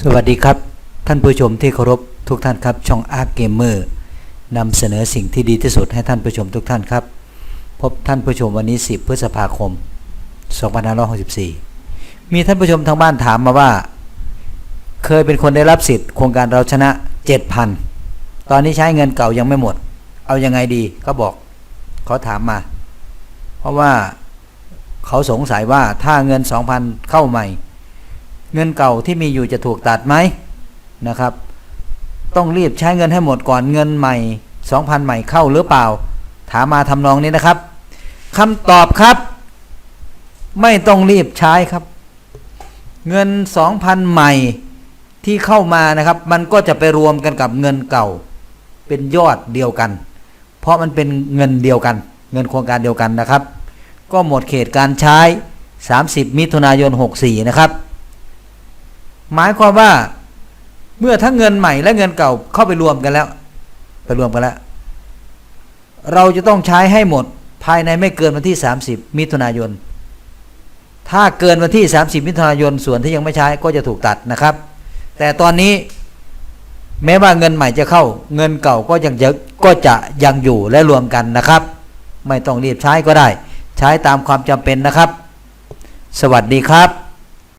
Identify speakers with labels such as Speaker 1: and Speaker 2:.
Speaker 1: สวัสดีครับ ท่านผู้ชมที่เคารพทุกท่านครับ ช่องอาร์เกมเมอร์นำเสนอสิ่งที่ดีที่สุดให้ท่านผู้ชมทุกท่านครับ พบท่านผู้ชมวันนี้ 10 พฤษภาคม 2564 มีท่านผู้ชมทางบ้านถามมาว่า เคยเป็นคนได้รับสิทธิ์โครงการเราชนะ 7,000 ตอนนี้ใช้เงินเก่ายังไม่หมด เอายังไงดีก็บอกเขาถามมา เพราะว่าเขาสงสัยว่าถ้าเงิน 2,000 เข้าใหม่ เงินเก่าที่มีอยู่จะถูกตัดไหมนะครับ ต้องรีบใช้เงินให้หมดก่อนเงินใหม่ 2,000 ใหม่เข้าหรือเปล่า ถามมาทำนองนี้นะครับคำตอบครับ ไม่ต้องรีบใช้ครับ เงิน 2,000 ใหม่ที่เข้ามานะครับ มันก็จะไปรวมกันกับเงินเก่า เป็นยอดเดียวกัน เพราะมันเป็นเงินเดียวกัน เงินโครงการเดียวกันนะครับ ก็หมดเขตการใช้ 30 มิถุนายน 64 นะครับ หมายความว่าเมื่อทั้งเงินใหม่และเงินเก่าเข้าไปรวมกันแล้ว ไปรวมกันแล้ว เราจะต้องใช้ให้หมดภายในไม่เกินวันที่ 30 มิถุนายน ถ้าเกินวันที่ 30 มิถุนายนส่วนที่ยังไม่ใช้ก็จะถูกตัดนะครับ แต่ตอนนี้แม้ว่าเงินใหม่จะเข้า เงินเก่าก็ยังจะก็จะยังอยู่และรวมกันนะครับ ไม่ต้องรีบใช้ก็ได้ ใช้ตามความจำเป็นนะครับ สวัสดีครับ